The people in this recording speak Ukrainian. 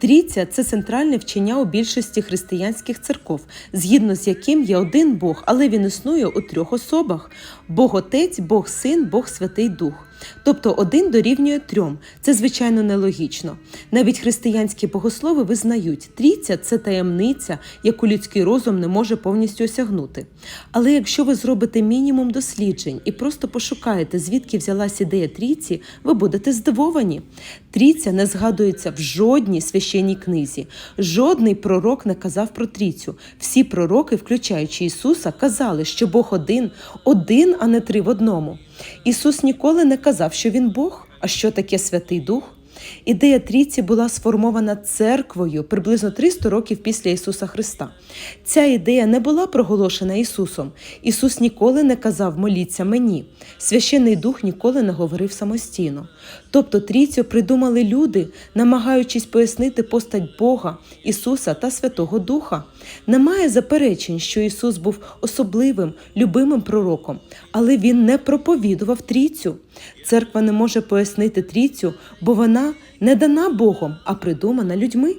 Трійця це центральне вчення у більшості християнських церков, згідно з яким є один Бог, але він існує у трьох особах: Бог Отець, Бог Син, Бог Святий Дух. Тобто один дорівнює трьом. Це звичайно нелогічно. Навіть християнські богослови визнають, трійця це таємниця, яку людський розум не може повністю осягнути. Але якщо ви зробите мінімум досліджень і просто пошукаєте, звідки взялась ідея трійці, ви будете здивовані. Трійця не згадується в жодній священній книзі. Жодний пророк не казав про трійцю. Всі пророки, включаючи Ісуса, казали, що Бог один, один, а не три в одному. Ісус ніколи не казав, що Він Бог. А що таке Святий Дух? Ідея трійці була сформована церквою приблизно 300 років після Ісуса Христа. Ця ідея не була проголошена Ісусом. Ісус ніколи не казав моліться мені. Священний Дух ніколи не говорив самостійно. Тобто трійцю придумали люди, намагаючись пояснити постать Бога, Ісуса та Святого Духа. Немає заперечень, що Ісус був особливим, любимим пророком, але Він не проповідував трійцю. Церква не може пояснити трійцю, бо вона не дана Богом, а придумана людьми.